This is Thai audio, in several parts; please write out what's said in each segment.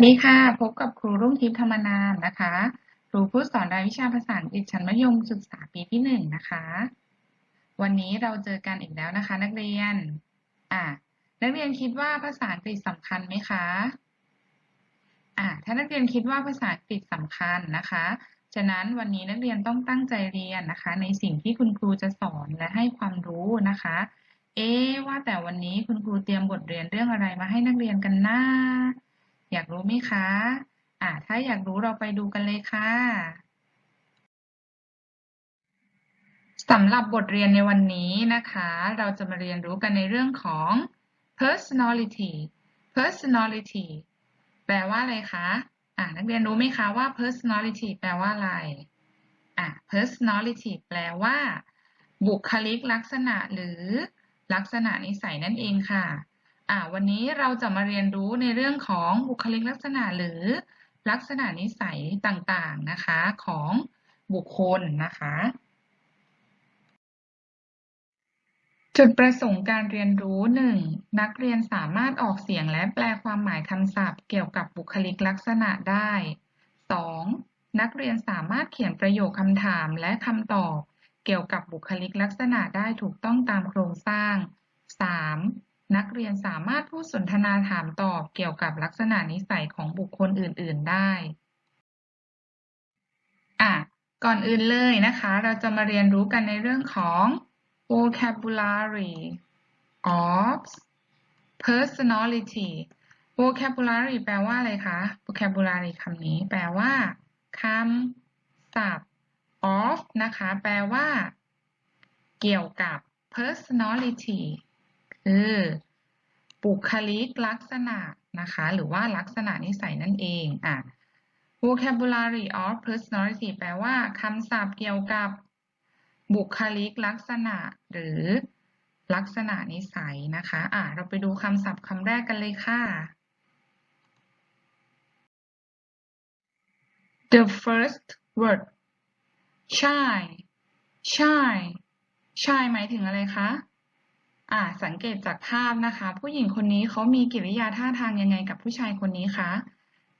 วัสดีค่ะ พบกับครูรุ่งทิพย์ธรรมนามนะคะ ครูผู้สอนรายวิชาภาษาอังกฤษชั้นมัธยมศึกษาปีที่หนึ่งนะคะ วันนี้เราเจอกันอีกแล้วนะคะ นักเรียนอะนักเรียนคิดว่าภาษาอังกฤษสำคัญไหมคะอะถ้านักเรียนคิดว่าภาษาอังกฤษสำคัญนะคะ ฉะนั้นวันนี้นักเรียนต้องตั้งใจเรียนนะคะ ในสิ่งที่คุณครูจะสอนและให้ความรู้นะคะ เอ๊ว่าแต่วันนี้คุณครูเตรียมบทเรียนเรื่องอะไรมาให้นักเรียนกันนะ อยากรู้ไหมคะ อ่า ถ้าอยากรู้เราไปดูกันเลยค่ะสำหรับบทเรียนในวันนี้นะคะ เราจะมาเรียนรู้กันในเรื่องของ personality personality แปลว่าอะไรคะ อ่านักเรียนรู้ไหมคะว่า personality แปลว่าอะไร อ่า personality แปลว่า บุคลิกลักษณะหรือลักษณะนิสัยนั่นเองค่ะ อ่าวันนี้เราจะมาเรียนรู้ในเรื่องของบุคลิกลักษณะหรือลักษณะนิสัยต่างๆนะคะของบุคคลนะคะ จุดประสงค์การเรียนรู้ 1. นักเรียนสามารถออกเสียงและแปลความหมายคำศัพท์ เกี่ยวกับบุคลิกลักษณะได้ 2. นักเรียนสามารถเขียนประโยคคำถามและคำตอบ เกี่ยวกับบุคลิกลักษณะได้ถูกต้องตามโครงสร้าง 3. นักเรียนสามารถพูดสนทนาถามตอบเกี่ยวกับลักษณะนิสัยของบุคคลอื่น ๆ ได้อะก่อนอื่นเลยนะคะ เราจะมาเรียนรู้กันในเรื่องของ vocabulary of personality vocabulary แปลว่าอะไรคะ vocabulary คำนี้แปลว่าคำศัพท์ of นะคะ แปลว่า เกี่ยวกับ personality คือบุคลิกลักษณะนะคะ หรือว่าลักษณะนิสัยนั่นเองอะ vocabulary of personality แปลว่าคำศัพท์เกี่ยวกับบุคลิกลักษณะหรือลักษณะนิสัยนะคะ อะ เราไปดูคำศัพท์คำแรกกันเลยค่ะ the first word shy shy shy หมายถึงอะไรคะ อ่า สังเกตจากภาพนะคะ ผู้หญิงคนนี้เขามีกิริยาท่าทางยังไงกับผู้ชายคนนี้คะ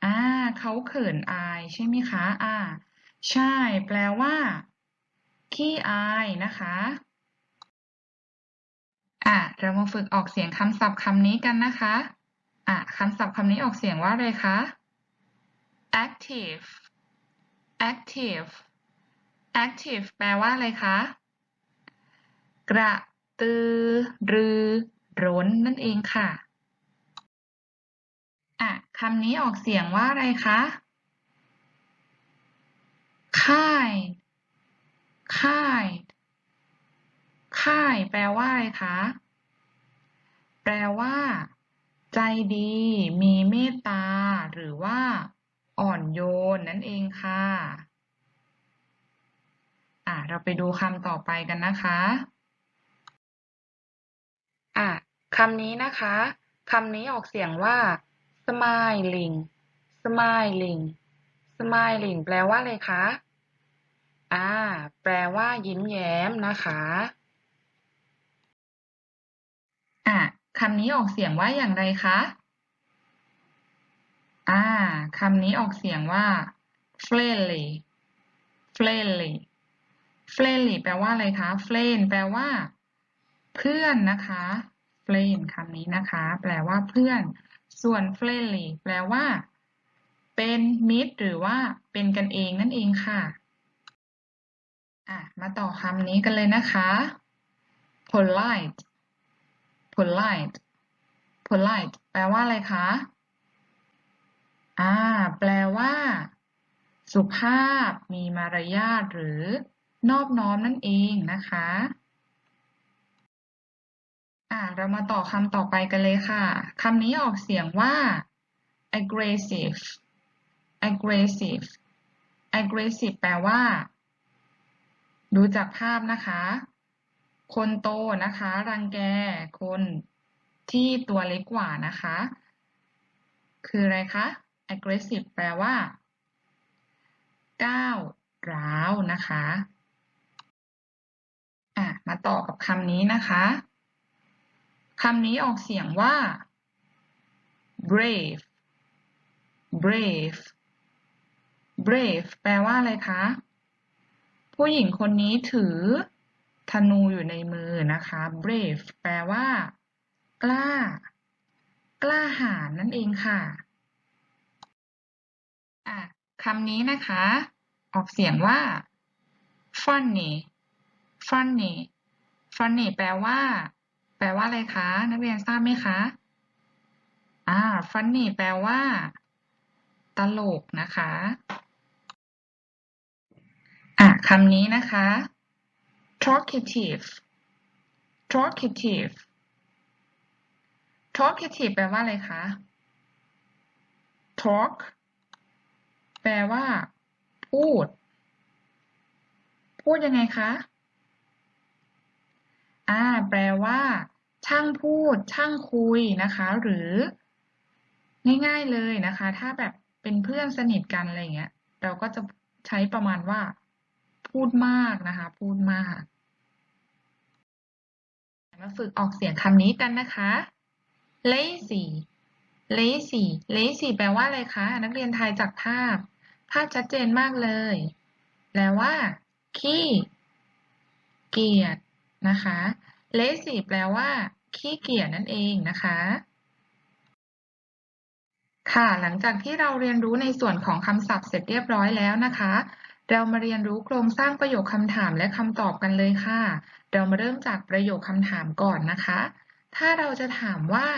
อ่าเขาเขินอายใช่ไหมคะ อ่า ใช่ แปลว่า ขี้อายนะคะอ่าเรามาฝึกออกเสียงคำศัพท์คำนี้กันนะคะอ่าคำศัพท์คำนี้ออกเสียงว่าอะไรคะ active active active แปลว่าอะไรคะ กระ ตือ รือ ร้นนั่นเองค่ะ อะคำนี้ออกเสียงว่าอะไรคะ ค่าย ค่าย ค่าย แปลว่าอะไรคะ แปลว่า ใจดี มีเมตตา หรือว่า อ่อนโยนนั่นเองค่ะอะเราไปดูคำต่อไปกันนะคะ อะคำนี้นะคะคำนี้ออกเสียงว่า smiling smiling smiling แปลว่าอะไรคะ อ่า แปลว่า ยิ้มแย้มนะคะ อะคำนี้ออกเสียงว่าอย่างไรคะ อ่าคำนี้ออกเสียงว่า friendly friendly friendly แปลว่าอะไรคะ friend แปลว่า เพื่อนนะคะ friend คำนี้นะคะ แปลว่าเพื่อน ส่วน friendly แปลว่า เป็นมิตรหรือว่าเป็นกันเองนั่นเองค่ะอะ มาต่อคำนี้กันเลยนะคะ polite polite polite แปลว่าอะไรคะ อ่า แปลว่า สุภาพ มีมารยาทหรือนอบน้อมนั่นเองนะคะ อ่า เรามาต่อคำต่อไปกันเลยค่ะ คำนี้ออกเสียงว่า aggressive aggressive aggressive แปลว่า ดูจากภาพนะคะ คนโตนะคะ รังแก คนที่ตัวเล็กกว่านะคะ คืออะไรคะ aggressive แปลว่าก้าวร้าวนะคะ อะ มาต่อกับคำนี้นะคะ คำนี้ออกเสียงว่า brave brave brave แปลว่าอะไรคะ ผู้หญิงคนนี้ถือธนูอยู่ในมือนะคะ brave แปลว่า กล้า กล้าหาญนั่นเองค่ะอะคำนี้นะคะ ออกเสียงว่า funny funny funny แปลว่า แปลว่าอะไรคะ นักเรียนทราบไหมคะอ่า funny แปลว่า ตลกนะคะ อะคำนี้นะคะ talkative talkative talkative แปลว่าอะไรคะ talk แปลว่า พูด พูดยังไงคะ อ่า แปลว่า ช่างพูด ช่างคุยนะคะ หรือ ง่ายๆเลยนะคะ ถ้าแบบเป็นเพื่อนสนิทกันอะไรเงี้ย เราก็จะใช้ประมาณว่า พูดมากนะคะ พูดมาก มาฝึกออกเสียงคำนี้กันนะคะ lazy lazy lazy แปลว่าอะไรคะ นักเรียนไทยจากภาพ ภาพชัดเจนมากเลย แปลว่า ขี้ เกียจนะคะ lazy แปลว่าขี้เกียจนั่นเองนะคะ ค่ะ หลังจากที่เราเรียนรู้ในส่วนของคำศัพท์เสร็จเรียบร้อยแล้วนะคะ เรามาเรียนรู้โครงสร้างประโยคคำถามและคำตอบกันเลยค่ะ เรามาเริ่มจากประโยคคำถามก่อนนะคะ ถ้าเราจะถามว่า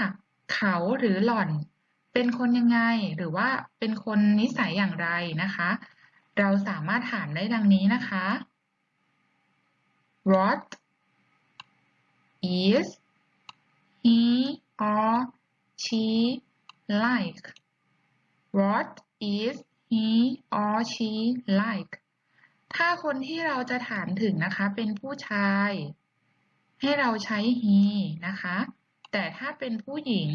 เขาหรือหล่อน เป็นคนยังไง หรือว่าเป็นคนนิสัยอย่างไรนะคะ เราสามารถถามได้ดังนี้นะคะ What is he or she like What is he or she like ถ้าคนที่เราจะถามถึงนะคะเป็นผู้ชาย ให้เราใช้ he นะคะ แต่ถ้าเป็นผู้หญิง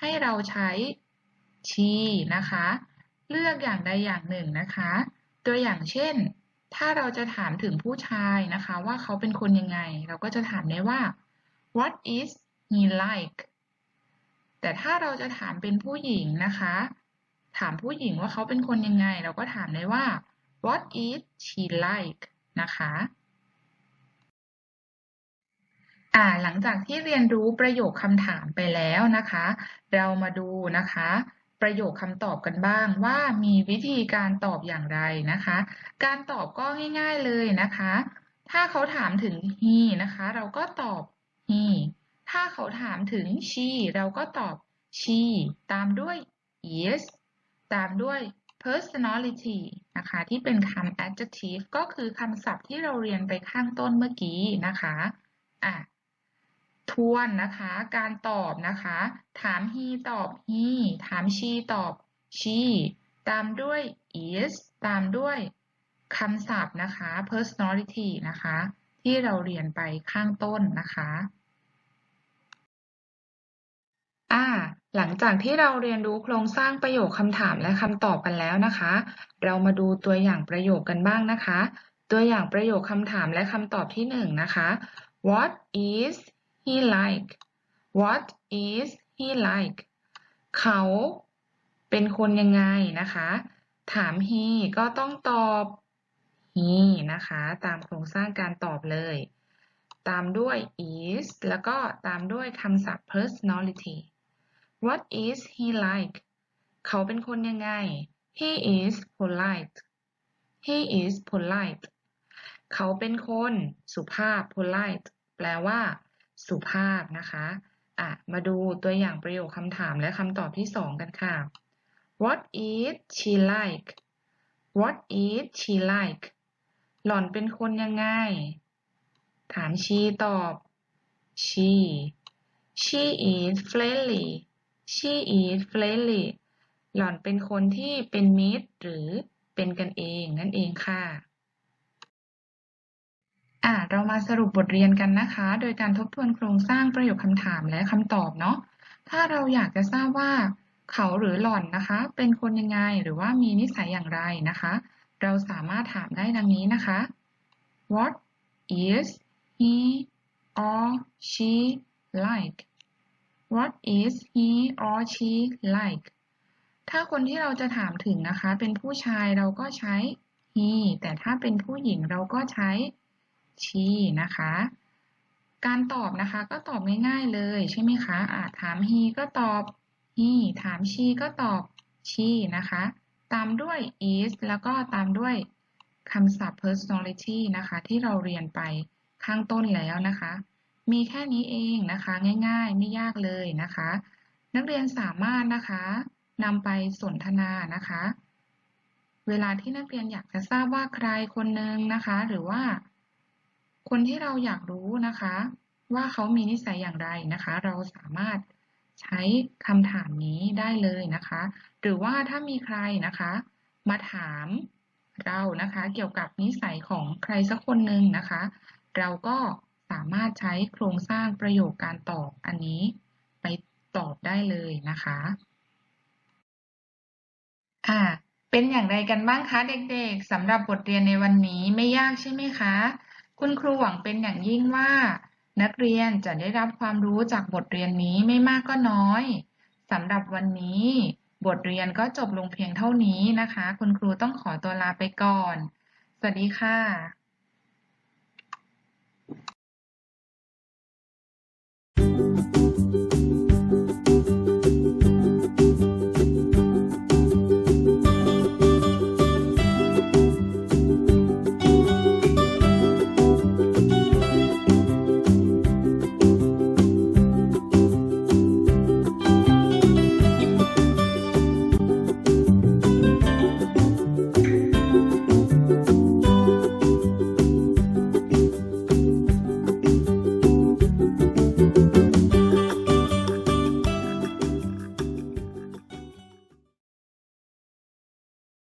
ให้เราใช้ she นะคะ เลือกอย่างใดอย่างหนึ่งนะคะ ตัวอย่างเช่น ถ้าเราจะถามถึงผู้ชายนะคะ ว่าเขาเป็นคนยังไง เราก็จะถามได้ว่า what is he like แต่ถ้าเราจะถามเป็นผู้หญิงนะคะ ถามผู้หญิงว่าเขาเป็นคนยังไง เราก็ถามได้ว่า what is she like นะคะอ่าหลังจากที่เรียนรู้ประโยคคำถามไปแล้วนะคะ เรามาดูนะคะ ประโยคคำตอบกันบ้างว่ามีวิธีการตอบอย่างไรนะคะ การตอบก็ง่าย ๆเลยนะคะ ถ้าเขาถามถึง he นะคะ เราก็ตอบ he ถ้าเขาถามถึง she เราก็ตอบ she ตามด้วย is ตามด้วย personality นะคะ ที่เป็นคำ adjective ก็คือคำศัพท์ที่เราเรียนไปข้างต้นเมื่อกี้นะคะอะทวนนะคะ การตอบนะคะ ถาม he ตอบ he ถาม she ตอบ she ตามด้วย is ตามด้วยคำศัพท์นะคะ personality นะคะ ที่เราเรียนไปข้างต้นนะคะหลังจากที่เราเรียนรู้โครงสร้างประโยคคำถามและคำตอบกันแล้วนะคะ เรามาดูตัวอย่างประโยคกันบ้างนะคะ ตัวอย่างประโยคคำถามและคำตอบที่หนึ่งนะคะ What is he like What is he like เขาเป็นคนยังไงนะคะ ถาม he ก็ต้องตอบ he นะคะ ตามโครงสร้างการตอบเลย ตามด้วย is แล้วก็ตามด้วยคำศัพท์ personality What is he like เขาเป็นคนยังไง He is polite He is polite เขาเป็นคนสุภาพ polite แปลว่า สุภาพนะคะอะมาดูตัวอย่างประโยคคำถามและคำตอบที่สองกันค่ะ What is she like What is she like หล่อนเป็นคนยังไง ถาม she ตอบ she she is friendly she is friendly หล่อนเป็นคนที่เป็นมิตรหรือเป็นกันเองนั่นเองค่ะอ่าเรามาสรุปบทเรียนกันนะคะ โดยการทบทวนโครงสร้างประโยคคำถามและคำตอบเนาะ ถ้าเราอยากจะทราบว่าเขาหรือหล่อนนะคะ เป็นคนยังไงหรือว่ามีนิสัยอย่างไรนะคะ เราสามารถถามได้ดังนี้นะคะ What is he or she like What is he or she like ถ้าคนที่เราจะถามถึงนะคะ เป็นผู้ชายเราก็ใช้ he แต่ถ้าเป็นผู้หญิงเราก็ใช้ she นะคะ การตอบนะคะก็ตอบง่ายๆเลยใช่ไหมคะอ่าถาม he ก็ตอบ he ถาม she ก็ตอบ she นะคะ ตามด้วย is แล้วก็ตามด้วยคำศัพท์ personality นะคะ ที่เราเรียนไปข้างต้นแล้วนะคะ มีแค่นี้เองนะคะ ง่ายๆ ไม่ยากเลยนะคะ นักเรียนสามารถนะคะนำไปสนทนานะคะ เวลาที่นักเรียนอยากจะทราบว่าใครคนหนึ่งนะคะ หรือว่า คนที่เราอยากรู้นะคะ ว่าเขามีนิสัยอย่างไรนะคะ เราสามารถใช้คำถามนี้ได้เลยนะคะ หรือว่าถ้ามีใครนะคะ มาถามเรานะคะ เกี่ยวกับนิสัยของใครสักคนหนึ่งนะคะ เราก็สามารถใช้โครงสร้างประโยคการตอบอันนี้ไปตอบได้เลยนะคะอ่าเป็นอย่างไรกันบ้างคะเด็กๆสำหรับบทเรียนในวันนี้ไม่ยากใช่ไหมคะ คุณครูหวังเป็นอย่างยิ่งว่า นักเรียนจะได้รับความรู้จากบทเรียนนี้ไม่มากก็น้อยสำหรับวันนี้ บทเรียนก็จบลงเพียงเท่านี้นะคะ คุณครูต้องขอตัวลาไปก่อน สวัสดีค่ะ